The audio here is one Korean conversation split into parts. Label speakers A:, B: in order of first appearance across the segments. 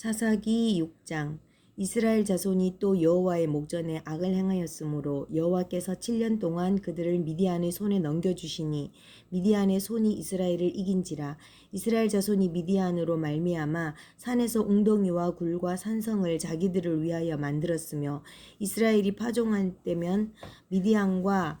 A: 사사기 6장. 이스라엘 자손이 또 여호와의 목전에 악을 행하였으므로 여호와께서 7년 동안 그들을 미디안의 손에 넘겨주시니 미디안의 손이 이스라엘을 이긴지라. 이스라엘 자손이 미디안으로 말미암아 산에서 웅덩이와 굴과 산성을 자기들을 위하여 만들었으며 이스라엘이 파종한 때면 미디안과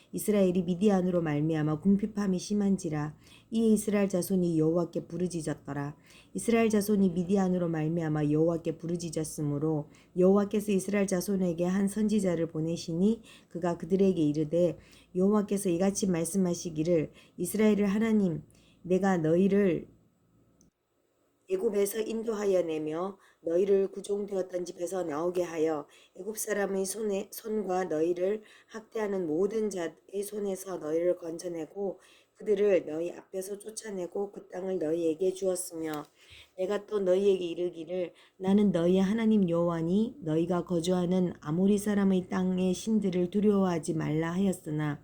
A: 이스라엘이 미디안으로 말미암아 궁핍함이 심한지라 이에 이스라엘 자손이 여호와께 부르짖었더라. 이스라엘 자손이 미디안으로 말미암아 여호와께 부르짖었으므로 여호와께서 이스라엘 자손에게 한 선지자를 보내시니 그가 그들에게 이르되 여호와께서 이같이 말씀하시기를 이스라엘을 하나님 내가 너희를 애굽에서 인도하여 내며 너희를 구종되었던 집에서 나오게 하여 애굽 사람의 손에 손과 너희를 학대하는 모든 자의 손에서 너희를 건져내고 그들을 너희 앞에서 쫓아내고 그 땅을 너희에게 주었으며 내가 또 너희에게 이르기를 나는 너희의 하나님 여호와니 너희가 거주하는 아모리 사람의 땅의 신들을 두려워하지 말라 하였으나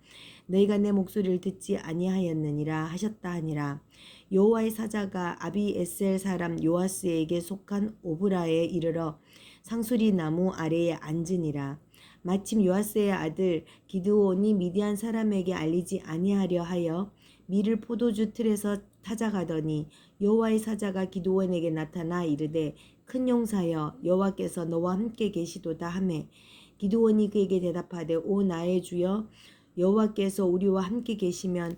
A: 너희가 내 목소리를 듣지 아니하였느니라 하셨다 하니라 여호와의 사자가 아비에셀 사람 요아스에게 속한 오브라에 이르러 상수리 나무 아래에 앉으니라. 마침 요아스의 아들 기드온이 미디안 사람에게 알리지 아니하려 하여 밀을 포도주 틀에서 찾아가더니 여호와의 사자가 기드온에게 나타나 이르되 큰 용사여 여호와께서 너와 함께 계시도다 하매. 기드온이 그에게 대답하되 오 나의 주여 여호와께서 우리와 함께 계시면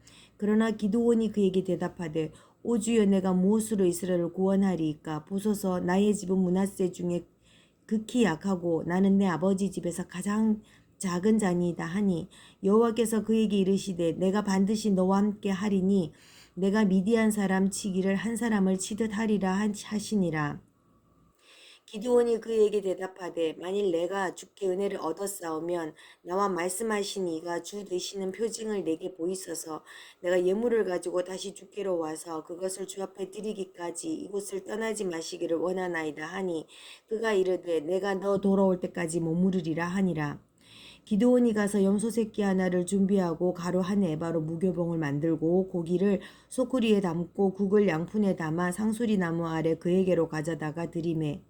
A: 그러나 기드온이 그에게 대답하되 오 주여 내가 무엇으로 이스라엘을 구원하리이까? 보소서 나의 집은 문하세 중에 극히 약하고 나는 내 아버지 집에서 가장 작은 자니이다 하니 여호와께서 그에게 이르시되 내가 반드시 너와 함께 하리니 내가 미디안 사람 치기를 한 사람을 치듯 하리라 하시니라 기드온이 그에게 대답하되 만일 내가 주께 은혜를 얻었사오면 나와 말씀하신 이가 주 되시는 표징을 내게 보이소서. 내가 예물을 가지고 다시 주께로 와서 그것을 주 앞에 드리기까지 이곳을 떠나지 마시기를 원하나이다 하니 그가 이르되 내가 너 돌아올 때까지 머무르리라 하니라. 기드온이 가서 염소 새끼 하나를 준비하고 가루 한 에바로 무교봉을 만들고 고기를 소쿠리에 담고 국을 양푼에 담아 상수리 나무 아래 그에게로 가져다가 드리매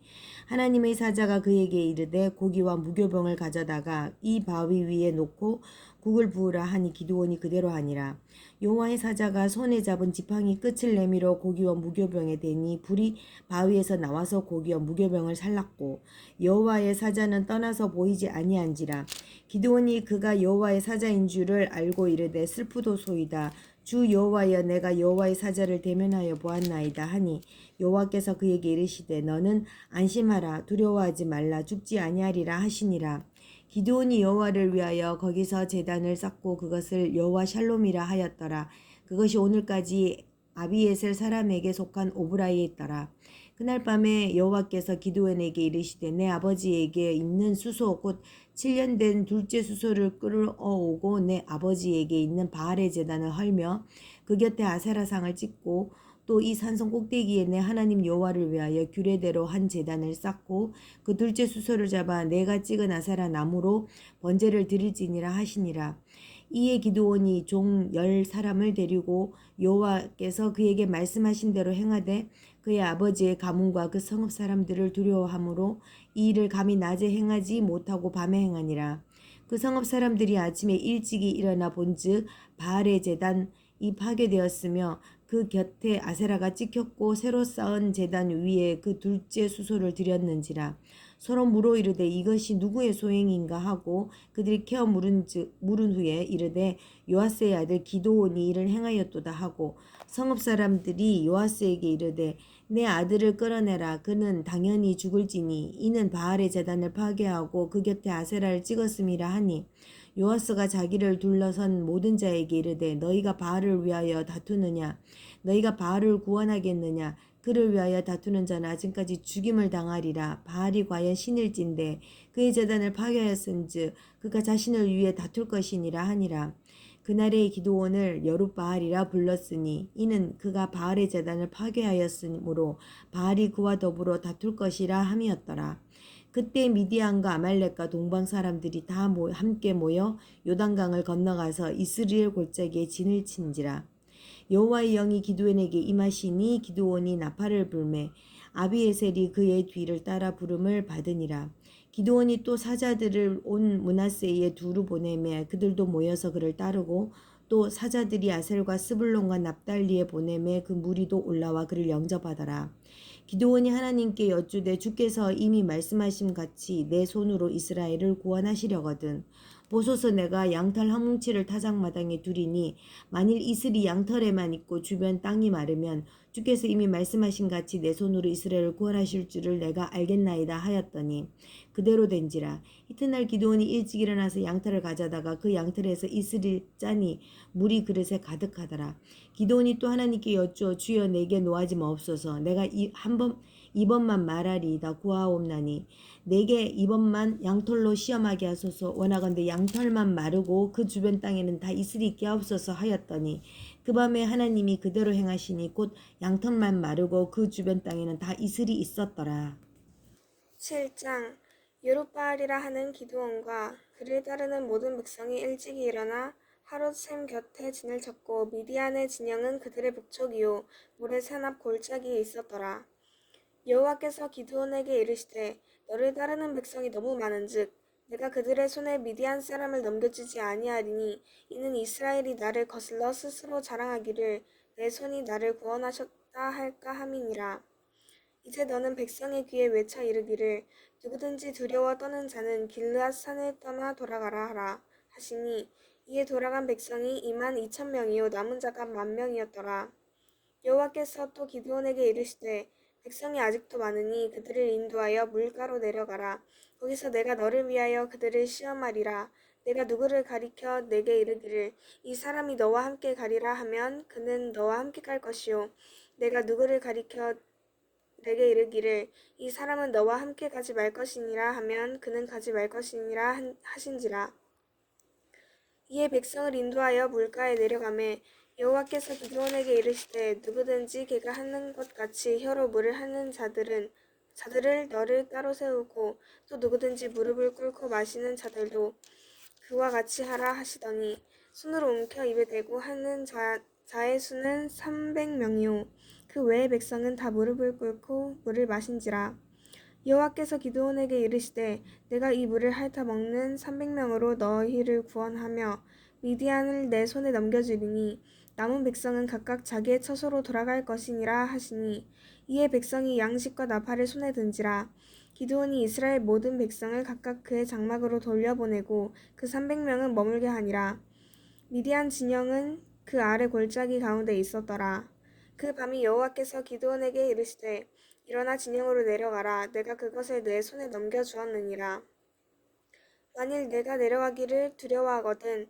A: 하나님의 사자가 그에게 이르되 고기와 무교병을 가져다가 이 바위 위에 놓고 국을 부으라 하니 기드온이 그대로 하니라. 여호와의 사자가 손에 잡은 지팡이 끝을 내밀어 고기와 무교병에 대니 불이 바위에서 나와서 고기와 무교병을 살랐고 여호와의 사자는 떠나서 보이지 아니한지라. 기드온이 그가 여호와의 사자인 줄을 알고 이르되 슬프도소이다. 주 여호와여 내가 여호와의 사자를 대면하여 보았나이다 하니 여호와께서 그에게 이르시되 너는 안심하라 두려워하지 말라 죽지 아니하리라 하시니라. 기드온이 여호와를 위하여 거기서 제단을 쌓고 그것을 여호와 샬롬이라 하였더라. 그것이 오늘까지 아비에셀 사람에게 속한 오브라이에 있더라 그날 밤에 여호와께서 기드온에게 이르시되 내 아버지에게 있는 수소 곧 7년 된 둘째 수소를 끌어오고 내 아버지에게 있는 바알의 제단을 헐며 그 곁에 아세라상을 찍고 또 이 산성 꼭대기에 내 하나님 여호와를 위하여 규례대로 한 제단을 쌓고 그 둘째 수소를 잡아 내가 찍은 아세라 나무로 번제를 드릴지니라 하시니라. 이에 기드온이 종 열 사람을 데리고 여호와께서 그에게 말씀하신 대로 행하되 그의 아버지의 가문과 그 성읍 사람들을 두려워하므로 이 일을 감히 낮에 행하지 못하고 밤에 행하니라. 그 성읍 사람들이 아침에 일찍이 일어나 본즉 바알의 재단이 파괴되었으며 그 곁에 아세라가 찍혔고 새로 쌓은 재단 위에 그 둘째 수소를 드렸는지라. 서로 물어 이르되 이것이 누구의 소행인가 하고 그들이 케어 물은 즉 물은 후에 이르되 요아스의 아들 기도온이 이를 행하였도다 하고 성읍 사람들이 요아스에게 이르되 내 아들을 끌어내라. 그는 당연히 죽을지니 이는 바알의 재단을 파괴하고 그 곁에 아세라를 찍었음이라 하니 요아스가 자기를 둘러선 모든 자에게 이르되 너희가 바알을 위하여 다투느냐? 너희가 바알을 구원하겠느냐? 그를 위하여 다투는 자는 아직까지 죽임을 당하리라. 바알이 과연 신일진데 그의 재단을 파괴하였은즉 그가 자신을 위해 다툴 것이니라 하니라 그날의 기도원을 여룻바알이라 불렀으니 이는 그가 바알의 재단을 파괴하였으므로 바알이 그와 더불어 다툴 것이라 함이었더라. 그때 미디안과 아말렉과 동방 사람들이 다 모- 함께 모여 요단강을 건너가서 이스라엘 골짜기에 진을 친지라. 여호와의 영이 기드온에게 임하시니 기드온이 나팔을 불매 아비에셀이 그의 뒤를 따라 부름을 받으니라. 기드온이 또 사자들을 온 문하세에 두루 보내매 그들도 모여서 그를 따르고 또 사자들이 아셀과 스불론과 납달리에 보내매 그 무리도 올라와 그를 영접하더라. 기드온이 하나님께 여쭈되 주께서 이미 말씀하신 같이 내 손으로 이스라엘을 구원하시려거든. 보소서 내가 양털 한 뭉치를 타작마당에 두리니 만일 이슬이 양털에만 있고 주변 땅이 마르면 주께서 이미 말씀하신 같이 내 손으로 이스라엘을 구원하실 줄을 내가 알겠나이다 하였더니 그대로 된지라. 이튿날 기드온이 일찍 일어나서 양털을 가져다가 그 양털에서 이슬을 짜니 물이 그릇에 가득하더라. 기드온이 또 하나님께 여쭈어 주여 내게 노하지 마옵소서 내가 이 한번 이번만 말하리이다 구하옵나니 내게 이번만 양털로 시험하게 하소서 원하건대 양털만 마르고 그 주변 땅에는 다 이슬이 있게 하옵소서 하였더니 그 밤에 하나님이 그대로 행하시니 곧 양털만 마르고 그 주변 땅에는 다 이슬이 있었더라.
B: 7장 요룻바알이라 하는 기드온과 그를 따르는 모든 백성이 일찍이 일어나 하롯샘 곁에 진을 쳤고 미디안의 진영은 그들의 북쪽이요 모래산 앞 골짜기에 있었더라. 여호와께서 기드온에게 이르시되 너를 따르는 백성이 너무 많은즉 내가 그들의 손에 미디안 사람을 넘겨주지 아니하리니 이는 이스라엘이 나를 거슬러 스스로 자랑하기를 내 손이 나를 구원하셨다 할까 함이니라. 이제 너는 백성의 귀에 외쳐 이르기를 누구든지 두려워 떠는 자는 길르앗 산을 떠나 돌아가라 하라 하시니 이에 돌아간 백성이 2만 2천 명이요 남은 자가 만 명이었더라. 여호와께서 또 기드온에게 이르시되 백성이 아직도 많으니 그들을 인도하여 물가로 내려가라. 거기서 내가 너를 위하여 그들을 시험하리라. 내가 누구를 가리켜 내게 이르기를 이 사람이 너와 함께 가리라 하면 그는 너와 함께 갈 것이요. 내가 누구를 가리켜 내게 이르기를 이 사람은 너와 함께 가지 말 것이니라 하면 그는 가지 말 것이니라 한- 하신지라. 이에 백성을 인도하여 물가에 내려가매 여호와께서 기드온에게 이르시되 누구든지 걔가 하는 것 같이 혀로 물을 하는 자들은 자들을 너를 따로 세우고 또 누구든지 무릎을 꿇고 마시는 자들도 그와 같이 하라 하시더니 손으로 움켜 입에 대고 하는 자, 자의 수는 300명이요. 그 외의 백성은 다 무릎을 꿇고 물을 마신지라. 여호와께서 기드온에게 이르시되 내가 이 물을 핥아 먹는 300명으로 너희를 구원하며 미디안을 내 손에 넘겨주리니 남은 백성은 각각 자기의 처소로 돌아갈 것이니라 하시니 이에 백성이 양식과 나팔을 손에 든지라. 기드온이 이스라엘 모든 백성을 각각 그의 장막으로 돌려보내고 그 300명은 머물게 하니라. 미디안 진영은 그 아래 골짜기 가운데 있었더라. 그 밤이 여호와께서 기드온에게 이르시되 일어나 진영으로 내려가라. 내가 그것을 내 손에 넘겨 주었느니라. 만일 내가 내려가기를 두려워하거든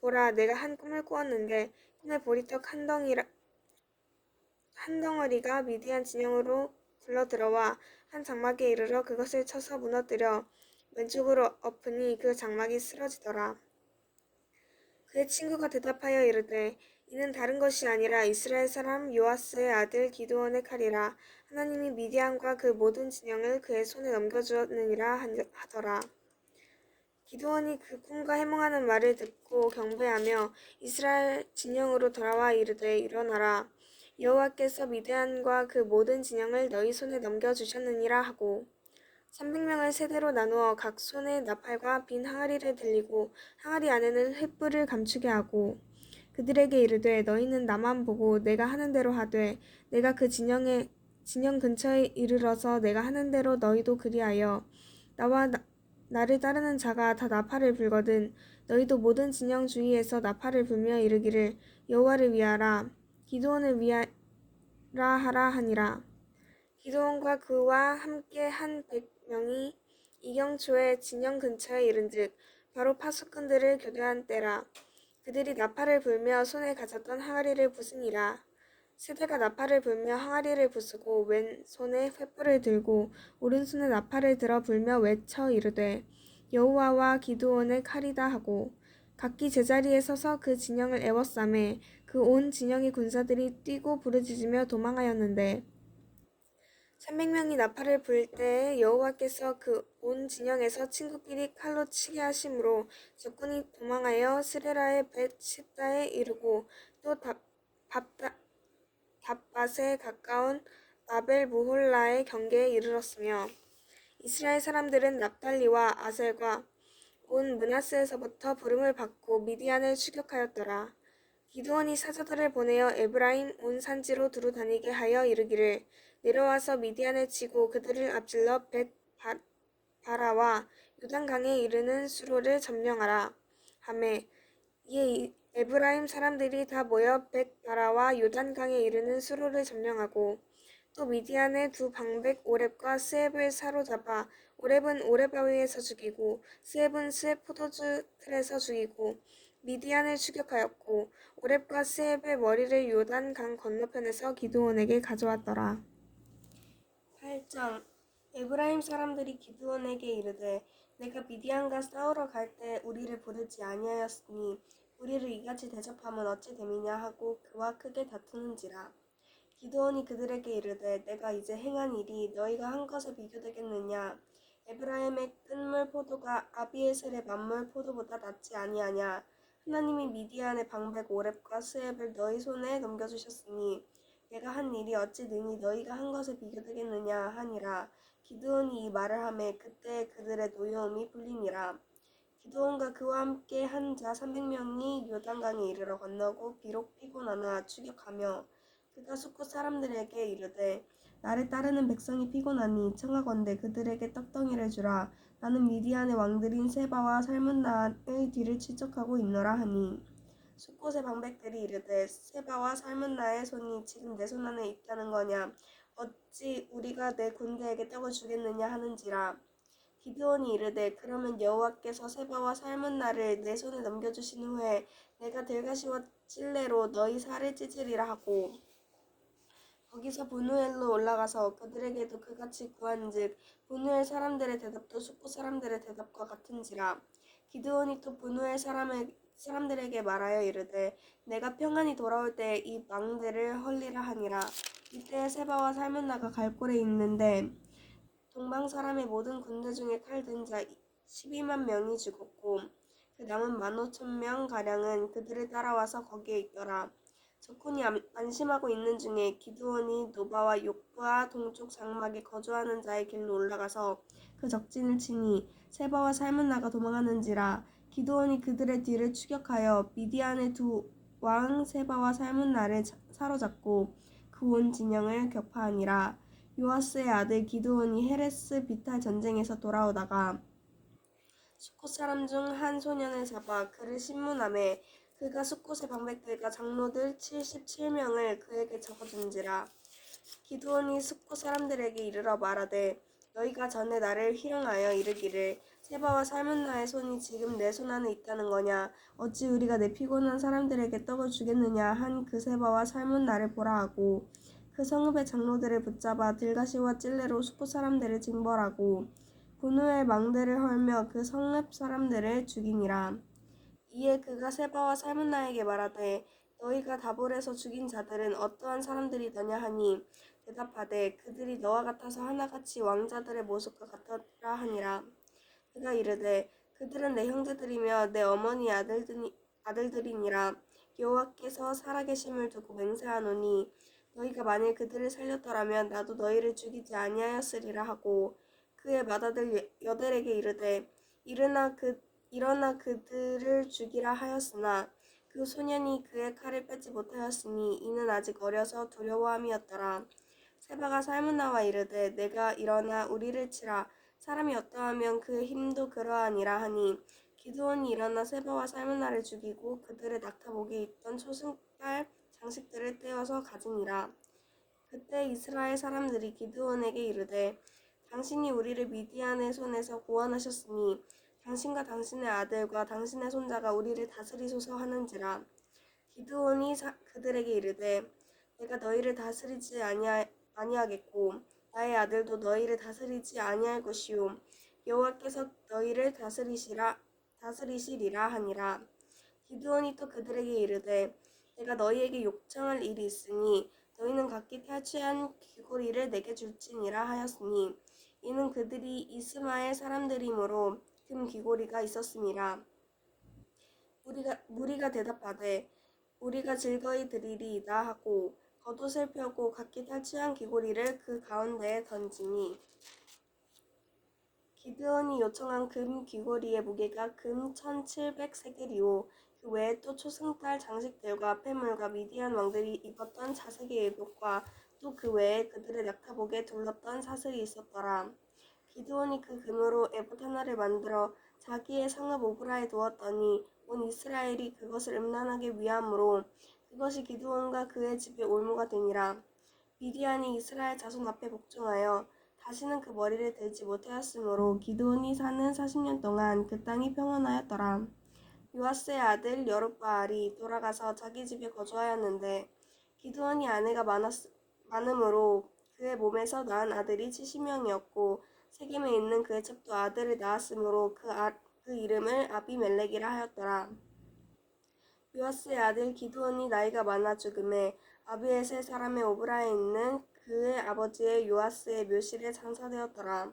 B: 보라 내가 한 꿈을 꾸었는데 꿈의 보리떡 한 덩이라 한 덩어리가 미디안 진영으로 굴러 들어와 한 장막에 이르러 그것을 쳐서 무너뜨려 왼쪽으로 엎으니 그 장막이 쓰러지더라. 그의 친구가 대답하여 이르되 이는 다른 것이 아니라 이스라엘 사람 요아스의 아들 기드온의 칼이라 하나님이 미디안과 그 모든 진영을 그의 손에 넘겨주었느니라 한- 하더라. 기드온이 그 꿈과 해몽하는 말을 듣고 경배하며 이스라엘 진영으로 돌아와 이르되 일어나라. 여호와께서 미디안과 그 모든 진영을 너희 손에 넘겨 주셨느니라. 하고 300명을 세대로 나누어 각 손에 나팔과 빈 항아리를 들리고 항아리 안에는 횃불을 감추게 하고 그들에게 이르되 너희는 나만 보고 내가 하는 대로 하되 내가 그 진영에 진영 근처에 이르러서 내가 하는 대로 너희도 그리하여 나와 나, 나를 따르는 자가 다 나팔을 불거든 너희도 모든 진영 주위에서 나팔을 불며 이르기를 여호와를 위하라. 기도원을 위하라 하라 하니라. 기도원과 그와 함께 한 백명이 이경초의 진영 근처에 이른즉 바로 파수꾼들을 교대한 때라 그들이 나팔을 불며 손에 가졌던 항아리를 부수니라 세대가 나팔을 불며 항아리를 부수고 왼손에 횃불을 들고 오른손에 나팔을 들어 불며 외쳐 이르되 여호와와 기드온의 칼이다 하고 각기 제자리에 서서 그 진영을 애워싸매 그 온 진영의 군사들이 뛰고 부르짖으며 도망하였는데 300명이 나팔을 불 때에 여호와께서 그 온 진영에서 친구끼리 칼로 치게 하심으로 적군이 도망하여 스레라의 벳 시다에 이르고 또 답, 밥다, 답밭에 가까운 아벨 무홀라의 경계에 이르렀으며 이스라엘 사람들은 납달리와 아셀과 온 문하스에서부터 부름을 받고 미디안을 추격하였더라. 기드온이 사자들을 보내어 에브라임 온 산지로 두루 다니게 하여 이르기를 내려와서 미디안을 치고 그들을 앞질러 벳 바- 바라와 요단강에 이르는 수로를 점령하라. 하매 이에 이- 에브라임 사람들이 다 모여 벳 바라와 요단강에 이르는 수로를 점령하고 또 미디안의 두 방백 오렙과 스앱을 사로잡아 오렙은 오렙 바위에서 죽이고 스앱은 스앱 포도주 틀에서 죽이고 미디안을 추격하였고 오렙과 스앱의 머리를 요단강 건너편에서 기드온에게 가져왔더라.
C: 8장 에브라임 사람들이 기드온에게 이르되 내가 미디안과 싸우러 갈 때 우리를 부르지 아니하였으니 우리를 이같이 대접하면 어찌 됨이냐 하고 그와 크게 다투는지라 기드온이 그들에게 이르되 내가 이제 행한 일이 너희가 한 것에 비교되겠느냐 에브라임의 끝물 포도가 아비에셀의 만물 포도보다 낫지 아니하냐 하나님이 미디안의 방백 오렙과 스앱을 너희 손에 넘겨주셨으니 내가 한 일이 어찌 능히 너희가 한 것에 비교되겠느냐 하니라. 기드온이 이 말을 하매 그때 그들의 노여움이 풀리니라. 기드온과 그와 함께 한 자 300명이 요단강에 이르러 건너고 비록 피곤하나 추격하며 그가 숙고 사람들에게 이르되 나를 따르는 백성이 피곤하니 청하건대 그들에게 떡덩이를 주라. 나는 미디안의 왕들인 세바와 살문나의 뒤를 추적하고 있노라 하니. 숫곳의 방백들이 이르되 세바와 살문나의 손이 지금 내 손 안에 있다는 거냐? 어찌 우리가 내 군대에게 떡을 주겠느냐 하는지라 기드온이 이르되 그러면 여호와께서 세바와 살문나를 내 손에 넘겨주신 후에 내가 들가시와 찔레로 너희 살을 찢으리라 하고 거기서 분우엘로 올라가서 그들에게도 그같이 구한즉 분우엘 사람들의 대답도 숙고 사람들의 대답과 같은지라. 기드온이 또 분우엘 사람의 사람들에게 말하여 이르되 내가 평안히 돌아올 때이 망대를 헐리라 하니라. 이때 세바와 살문나가 갈골에 있는데 동방 사람의 모든 군대 중에 칼든 자 12만 명이 죽었고 그 남은 15,000명 가량은 그들을 따라와서 거기에 있더라. 적군이 안- 안심하고 있는 중에 기드온이 노바와 욕부와 동쪽 장막에 거주하는 자의 길로 올라가서 그 적진을 치니 세바와 살문나가 도망하는지라 기드온이 그들의 뒤를 추격하여 미디안의 두 왕 세바와 살문나를 자- 사로잡고 그 온 진영을 격파하니라 요아스의 아들 기드온이 헤레스 비탈 전쟁에서 돌아오다가 수콧 사람 중 한 소년을 잡아 그를 신문함에 그가 수콧의 방백들과 장로들 77명을 그에게 적어준지라 기드온이 수콧 사람들에게 이르러 말하되 너희가 전에 나를 희롱하여 이르기를 세바와 살문나의 손이 지금 내 손 안에 있다는 거냐? 어찌 우리가 내 피곤한 사람들에게 떡을 주겠느냐? 한 그 세바와 살문나를 보라 하고 그 성읍의 장로들을 붙잡아 들가시와 찔레로 수포 사람들을 징벌하고 분우의 망대를 헐며 그 성읍 사람들을 죽이니라. 이에 그가 세바와 살문나에게 말하되 너희가 다볼에서 죽인 자들은 어떠한 사람들이더냐 하니 대답하되 그들이 너와 같아서 하나같이 왕자들의 모습과 같더라 하니라 그가 이르되 그들은 내 형제들이며 내 어머니 아들들이, 아들들이니라 여호와께서 살아계심을 두고 맹세하노니 너희가 만일 그들을 살렸더라면 나도 너희를 죽이지 아니하였으리라 하고 그의 맏아들 여- 여델에게 이르되 일어나 그 일어나 그들을 죽이라 하였으나 그 소년이 그의 칼을 빼지 못하였으니 이는 아직 어려서 두려워함이었더라. 세바가 살문나와 이르되 내가 일어나 우리를 치라 사람이 어떠하면 그의 힘도 그러하니라 하니 기드온이 일어나 세바와 살문나를 죽이고 그들의 낙타복에 있던 초승달 장식들을 떼어서 가지니라. 그때 이스라엘 사람들이 기드온에게 이르되 당신이 우리를 미디안의 손에서 구원하셨으니 당신과 당신의 아들과 당신의 손자가 우리를 다스리소서 하는지라. 기드온이 사- 그들에게 이르되 내가 너희를 다스리지 아니하, 아니하겠고 나의 아들도 너희를 다스리지 아니할 것이요. 여호와께서 너희를 다스리시라 다스리시리라 하니라. 기드온이 또 그들에게 이르되 내가 너희에게 욕청할 일이 있으니 너희는 각기 탈취한 귀고리를 내게 줄지니라 하였으니 이는 그들이 이스마엘 사람들이므로 금 귀고리가 있었음이라. 우리가 무리가 대답하되 우리가 즐거이 드리리이다 하고 겉옷을 펴고 각기 탈취한 귀고리를 그 가운데에 던지니. 기드온이 요청한 금 귀고리의 무게가 금 1700세겔이요 그 외에 또 초승달 장식들과 폐물과 미디안 왕들이 입었던 자색의 의복과 또 그 외에 그들의 낙타복에 둘렀던 사슬이 있었더라. 기드온이 그 금으로 에봇 하나를 만들어 자기의 성읍 오브라에 두었더니 온 이스라엘이 그것을 음란하게 위함으로 그것이 기드온과 그의 집의 올무가 되니라. 미디안이 이스라엘 자손 앞에 복종하여 다시는 그 머리를 들지 못하였으므로 기드온이 사는 40년 동안 그 땅이 평안하였더라. 요아스의 아들 여룻바알이 돌아가서 자기 집에 거주하였는데 기드온이 아내가 많았, 많으므로 그의 몸에서 낳은 아들이 70명이었고 세겜에 있는 그의 첩도 아들을 낳았으므로 그, 아, 그 이름을 아비멜렉이라 하였더라. 요아스의 아들 기드온이 나이가 많아 죽음에 아비에셀 사람의 오브라에 있는 그의 아버지의 요아스의 묘실에 장사되었더라.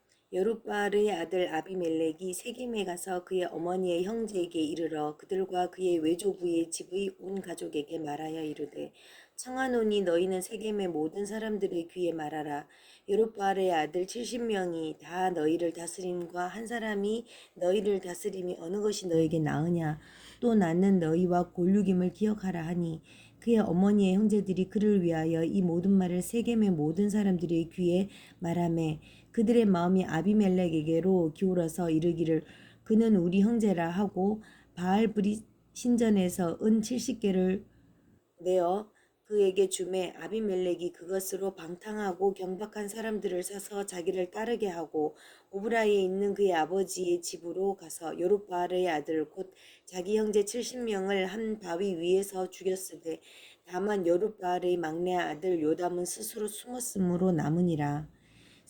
A: 여룻바알의 아들 아비멜렉이 세겜에 가서 그의 어머니의 형제에게 이르러 그들과 그의 외조부의 집의 온 가족에게 말하여 이르되 청하노니 너희는 세겜의 모든 사람들의 귀에 말하라. 여룻바알의 아들 70명이 다 너희를 다스림과 한 사람이 너희를 다스림이 어느 것이 너에게 나으냐? 또 나는 너희와 골육임을 기억하라 하니 그의 어머니의 형제들이 그를 위하여 이 모든 말을 세겜의 모든 사람들의 귀에 말하매 그들의 마음이 아비멜렉에게로 기울어서 이르기를 그는 우리 형제라 하고 바알브리 신전에서 은 70개를 내어 그에게 주매 아비멜렉이 그것으로 방탕하고 경박한 사람들을 사서 자기를 따르게 하고 오브라에 있는 그의 아버지의 집으로 가서 요룻바알의 아들 곧 자기 형제 70명을 한 바위 위에서 죽였으되 다만 요룻바알의 막내 아들 요담은 스스로 숨었으므로 남으니라.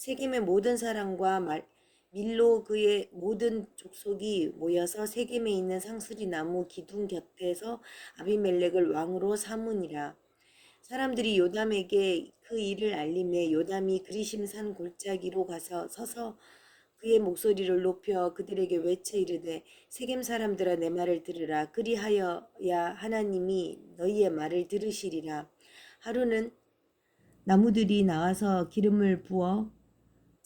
A: 세겜의 모든 사람과 말, 밀로 그의 모든 족속이 모여서 세겜에 있는 상수리 나무 기둥 곁에서 아비멜렉을 왕으로 삼으니라. 사람들이 요담에게 그 일을 알림해 요담이 그리심 산 골짜기로 가서 서서 그의 목소리를 높여 그들에게 외쳐 이르되 세겜 사람들아 내 말을 들으라 그리하여야 하나님이 너희의 말을 들으시리라 하루는 나무들이 나와서 기름을 부어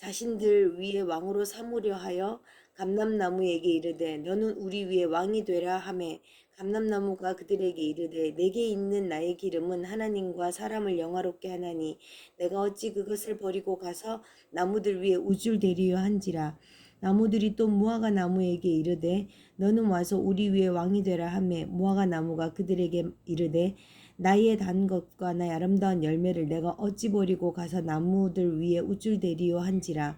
A: 자신들 위에 왕으로 삼으려 하여 감람나무에게 이르되 너는 우리 위에 왕이 되라 하매 감람나무가 그들에게 이르되 내게 있는 나의 기름은 하나님과 사람을 영화롭게 하나니 내가 어찌 그것을 버리고 가서 나무들 위에 우줄 대리려 한지라? 나무들이 또 무화과 나무에게 이르되 너는 와서 우리 위에 왕이 되라 하매 무화과 나무가 그들에게 이르되 나이에 단 것과 나의 아름다운 열매를 내가 어찌 버리고 가서 나무들 위에 우쭐대리요 한지라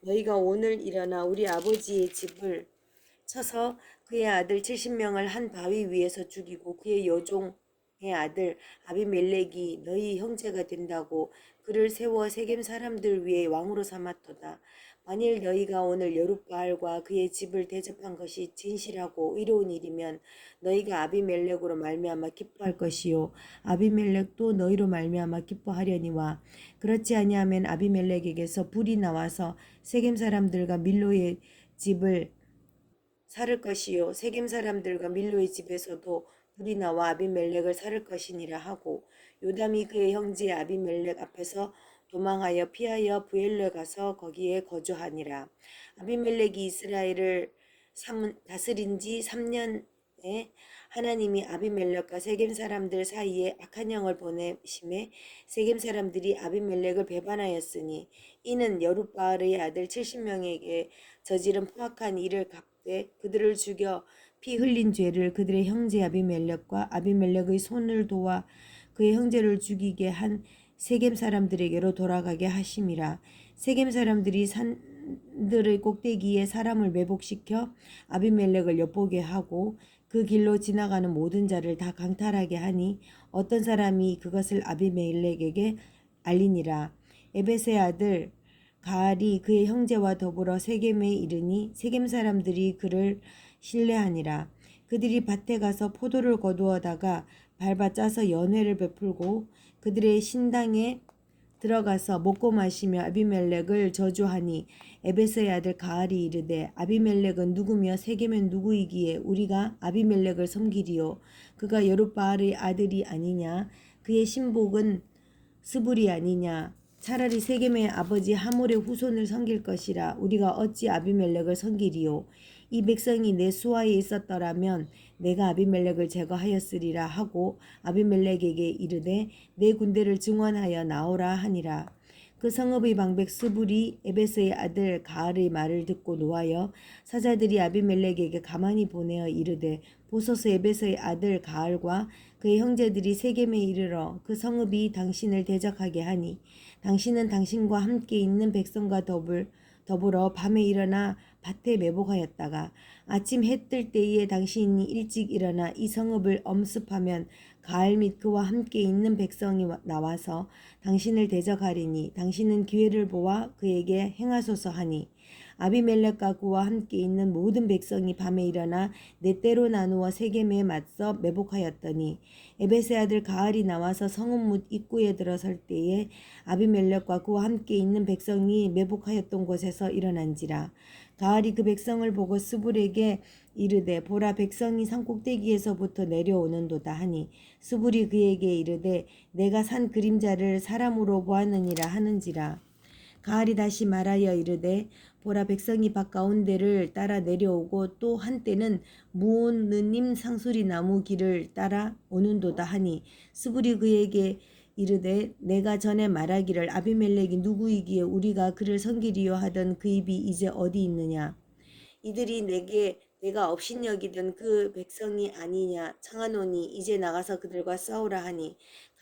A: 너희가 오늘 일어나 우리 아버지의 집을 쳐서 그의 아들 70명을 한 바위 위에서 죽이고 그의 여종의 아들 아비멜렉이 너희 형제가 된다고 그를 세워 세겜 사람들 위에 왕으로 삼았도다. 만일 너희가 오늘 여룻바알과 그의 집을 대접한 것이 진실하고 의로운 일이면 너희가 아비멜렉으로 말미암아 기뻐할 것이요. 아비멜렉도 너희로 말미암아 기뻐하려니와 그렇지 아니하면 아비멜렉에게서 불이 나와서 세겜 사람들과 밀로의 집을 살을 것이요. 세겜 사람들과 밀로의 집에서도 불이 나와 아비멜렉을 살을 것이니라 하고 요담이 그의 형제 아비멜렉 앞에서 도망하여 피하여 부엘레 가서 거기에 거주하니라. 아비멜렉이 이스라엘을 삼- 다스린 지 3년에 하나님이 아비멜렉과 세겜 사람들 사이에 악한 영을 보내심에 세겜 사람들이 아비멜렉을 배반하였으니 이는 여룻바알의 아들 70명에게 저지른 포악한 일을 갚되 그들을 죽여 피 흘린 죄를 그들의 형제 아비멜렉과 아비멜렉의 손을 도와 그의 형제를 죽이게 한 세겜 사람들에게로 돌아가게 하심이라. 세겜 사람들이 산들의 꼭대기에 사람을 매복시켜 아비멜렉을 엿보게 하고 그 길로 지나가는 모든 자를 다 강탈하게 하니 어떤 사람이 그것을 아비멜렉에게 알리니라. 에베스의 아들 가알이 그의 형제와 더불어 세겜에 이르니 세겜 사람들이 그를 신뢰하니라. 그들이 밭에 가서 포도를 거두어다가 밟아 짜서 연회를 베풀고 그들의 신당에 들어가서 먹고 마시며 아비멜렉을 저주하니 에베스의 아들 가알이 이르되 아비멜렉은 누구며 세겜은 누구이기에 우리가 아비멜렉을 섬기리요? 그가 여룻바알의 아들이 아니냐? 그의 신복은 스불이 아니냐? 차라리 세겜의 아버지 하몰의 후손을 섬길 것이라 우리가 어찌 아비멜렉을 섬기리요? 이 백성이 내 수하에 있었더라면 내가 아비멜렉을 제거하였으리라 하고 아비멜렉에게 이르되 내 군대를 증원하여 나오라 하니라. 그 성읍의 방백 스불이 에베스의 아들 가알의 말을 듣고 노하여 사자들이 아비멜렉에게 가만히 보내어 이르되 보소서 에베스의 아들 가알과 그의 형제들이 세겜에 이르러 그 성읍이 당신을 대적하게 하니 당신은 당신과 함께 있는 백성과 더불 더불어 밤에 일어나 밭에 매복하였다가 아침 해 뜰 때에 당신이 일찍 일어나 이 성읍을 엄습하면 가을 및 그와 함께 있는 백성이 와- 나와서 당신을 대적하리니 당신은 기회를 보아 그에게 행하소서 하니 아비멜렉과 그와 함께 있는 모든 백성이 밤에 일어나 네 때로 나누어 세겜에 맞서 매복하였더니 에베세 아들 가알이 나와서 성읍 문 입구에 들어설 때에 아비멜렉과 그와 함께 있는 백성이 매복하였던 곳에서 일어난지라. 가알이 그 백성을 보고 스불에게 이르되 보라 백성이 산 꼭대기에서부터 내려오는도다 하니 스불이 그에게 이르되 내가 산 그림자를 사람으로 보았느니라 하는지라 가알이 다시 말하여 이르되 보라 백성이 밭 가운데를 따라 내려오고 또 한때는 무온느님 상수리 나무 길을 따라 오는도다 하니 스불이 그에게 이르되 내가 전에 말하기를 아비멜렉이 누구이기에 우리가 그를 섬기리요 하던 그 입이 이제 어디 있느냐? 이들이 내게 내가 업신여기던 그 백성이 아니냐? 청하노니 이제 나가서 그들과 싸우라 하니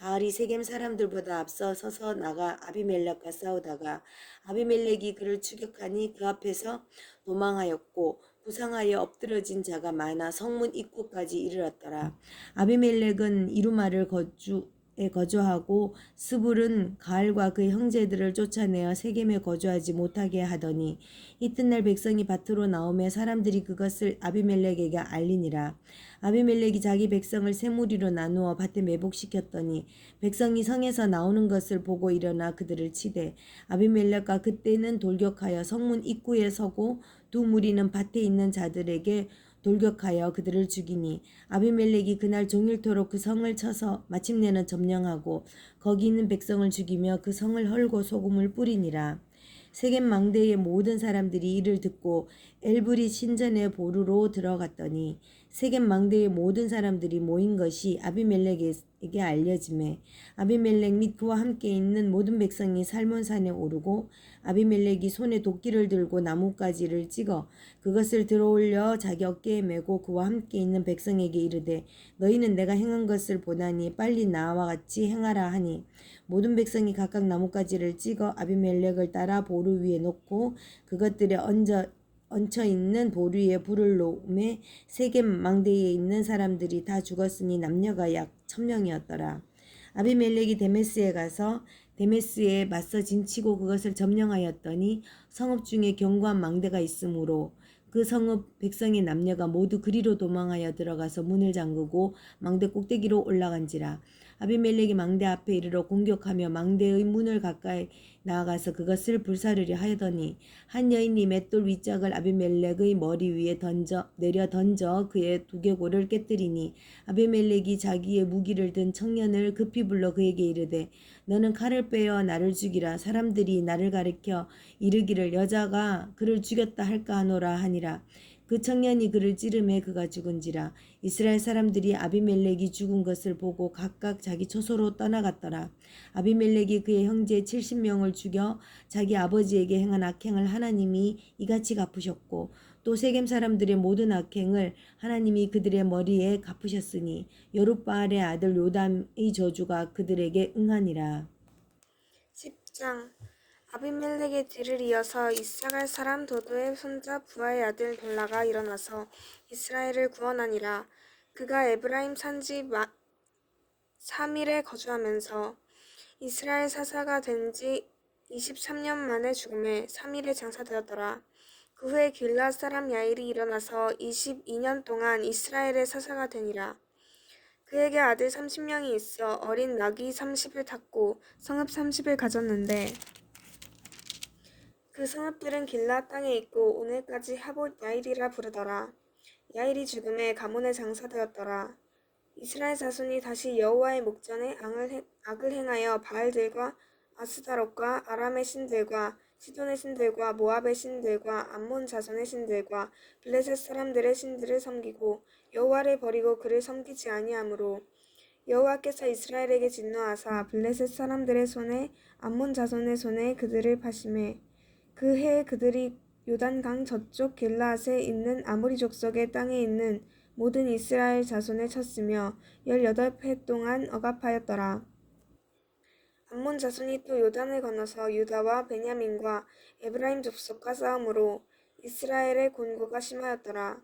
A: 가을이 세겜 사람들보다 앞서 서서 나가 아비멜렉과 싸우다가 아비멜렉이 그를 추격하니 그 앞에서 도망하였고 부상하여 엎드러진 자가 많아 성문 입구까지 이르렀더라. 아비멜렉은 이루마를 거주 거주하고 스불은 가알과 그의 형제들을 쫓아내어 세겜에 거주하지 못하게 하더니 이튿날 백성이 밭으로 나오매 사람들이 그것을 아비멜렉에게 알리니라. 아비멜렉이 자기 백성을 세 무리로 나누어 밭에 매복시켰더니 백성이 성에서 나오는 것을 보고 일어나 그들을 치되 아비멜렉과 그때는 돌격하여 성문 입구에 서고 두 무리는 밭에 있는 자들에게 돌격하여 그들을 죽이니 아비멜렉이 그날 종일토록 그 성을 쳐서 마침내는 점령하고 거기 있는 백성을 죽이며 그 성을 헐고 소금을 뿌리니라. 세겜 망대의 모든 사람들이 이를 듣고 엘브리 신전의 보루로 들어갔더니 세겜 망대의 모든 사람들이 모인 것이 아비멜렉에게 알려짐에 아비멜렉 및 그와 함께 있는 모든 백성이 살몬산에 오르고 아비멜렉이 손에 도끼를 들고 나뭇가지를 찍어 그것을 들어올려 자기 어깨에 메고 그와 함께 있는 백성에게 이르되 너희는 내가 행한 것을 보다니 빨리 나와 같이 행하라 하니. 모든 백성이 각각 나뭇가지를 찍어 아비멜렉을 따라 보루 위에 놓고 그것들에 얹어 얹혀 있는 보루에 불을 놓음에 세겜 망대에 있는 사람들이 다 죽었으니 남녀가 약 천명이었더라. 아비멜렉이 데메스에 가서 데메스에 맞서 진치고 그것을 점령하였더니 성읍 중에 견고한 망대가 있으므로 그 성읍 백성의 남녀가 모두 그리로 도망하여 들어가서 문을 잠그고 망대 꼭대기로 올라간지라 아비멜렉이 망대 앞에 이르러 공격하며 망대의 문을 가까이 나아가서 그것을 불사르려 하더니 한 여인이 맷돌 윗짝을 아비멜렉의 머리 위에 던져 내려 던져 그의 두개골을 깨뜨리니 아비멜렉이 자기의 무기를 든 청년을 급히 불러 그에게 이르되 너는 칼을 빼어 나를 죽이라. 사람들이 나를 가리켜 이르기를 여자가 그를 죽였다 할까 하노라 하니라 그 청년이 그를 찌르매 그가 죽은지라 이스라엘 사람들이 아비멜렉이 죽은 것을 보고 각각 자기 초소로 떠나갔더라. 아비멜렉이 그의 형제 70명을 죽여 자기 아버지에게 행한 악행을 하나님이 이같이 갚으셨고 또 세겜 사람들의 모든 악행을 하나님이 그들의 머리에 갚으셨으니 여룻바알의 아들 요담의 저주가 그들에게 응하니라.
B: 10장 아비멜렉의 뒤를 이어서 이스라엘 사람 도도의 손자 부하의 아들 벨라가 일어나서 이스라엘을 구원하니라. 그가 에브라임 산지 마, 3일에 거주하면서 이스라엘 사사가 된 지 23년 만에 죽음에 3일에 장사되었더라. 그 후에 길라 사람 야일이 일어나서 22년 동안 이스라엘의 사사가 되니라. 그에게 아들 30명이 있어 어린 낙이 30을 탔고 성읍 30을 가졌는데 그 성읍들은 길라 땅에 있고 오늘까지 하봇 야일이라 부르더라. 야일이 죽음에 가문에 장사되었더라. 이스라엘 자손이 다시 여호와의 목전에 악을 행하여 바알들과 아스다롯과 아람의 신들과 시돈의 신들과 모압의 신들과 암몬 자손의 신들과 블레셋 사람들의 신들을 섬기고 여호와를 버리고 그를 섬기지 아니하므로 여호와께서 이스라엘에게 진노하사 블레셋 사람들의 손에 암몬 자손의 손에 그들을 파심해 그 해에 그들이 요단강 저쪽 길라앗에 있는 아모리 족속의 땅에 있는 모든 이스라엘 자손을 쳤으며 열여덟 해 동안 억압하였더라. 암몬 자손이 또 요단을 건너서 유다와 베냐민과 에브라임 족속과 싸움으로 이스라엘의 곤고가 심하였더라.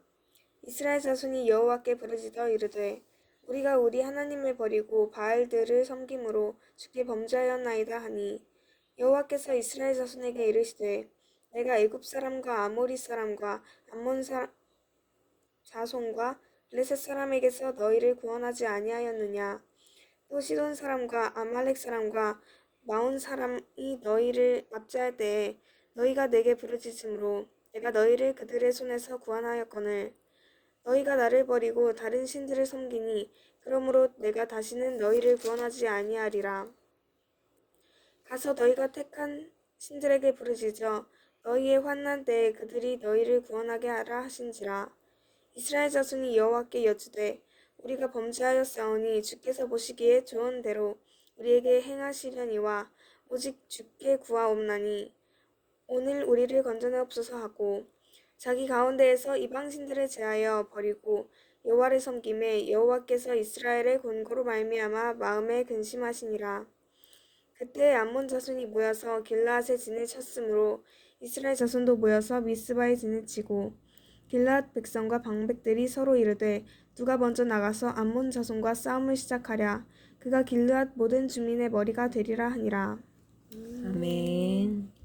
B: 이스라엘 자손이 여호와께 부르짖어 이르되 우리가 우리 하나님을 버리고 바알들을 섬김으로 주께 범죄하였나이다 하니 여호와께서 이스라엘 자손에게 이르시되 내가 애굽 사람과 아모리 사람과 암몬 사 자손과 블레셋 사람에게서 너희를 구원하지 아니하였느냐? 또 시돈 사람과 아말렉 사람과 마온 사람이 너희를 납치할 때에 너희가 내게 부르짖음으로 내가 너희를 그들의 손에서 구원하였거늘 너희가 나를 버리고 다른 신들을 섬기니 그러므로 내가 다시는 너희를 구원하지 아니하리라 가서 너희가 택한 신들에게 부르짖어 너희의 환난 때에 그들이 너희를 구원하게 하라 하신지라. 이스라엘 자손이 여호와께 여쭈되 우리가 범죄하였사오니 주께서 보시기에 좋은 대로 우리에게 행하시려니와 오직 주께 구하옵나니. 오늘 우리를 건져내옵소서 하고 자기 가운데에서 이방신들을 제하여 버리고 여호와를 섬김에 여호와께서 이스라엘의 곤고로 말미암아 마음에 근심하시니라 그때 암몬 자손이 모여서 길라앗의 진을 쳤으므로 이스라엘 자손도 모여서 미스바의 진을 치고 길라앗 백성과 방백들이 서로 이르되 누가 먼저 나가서 암몬 자손과 싸움을 시작하랴 그가 길르앗 모든 주민의 머리가 되리라 하니라.
A: 아멘.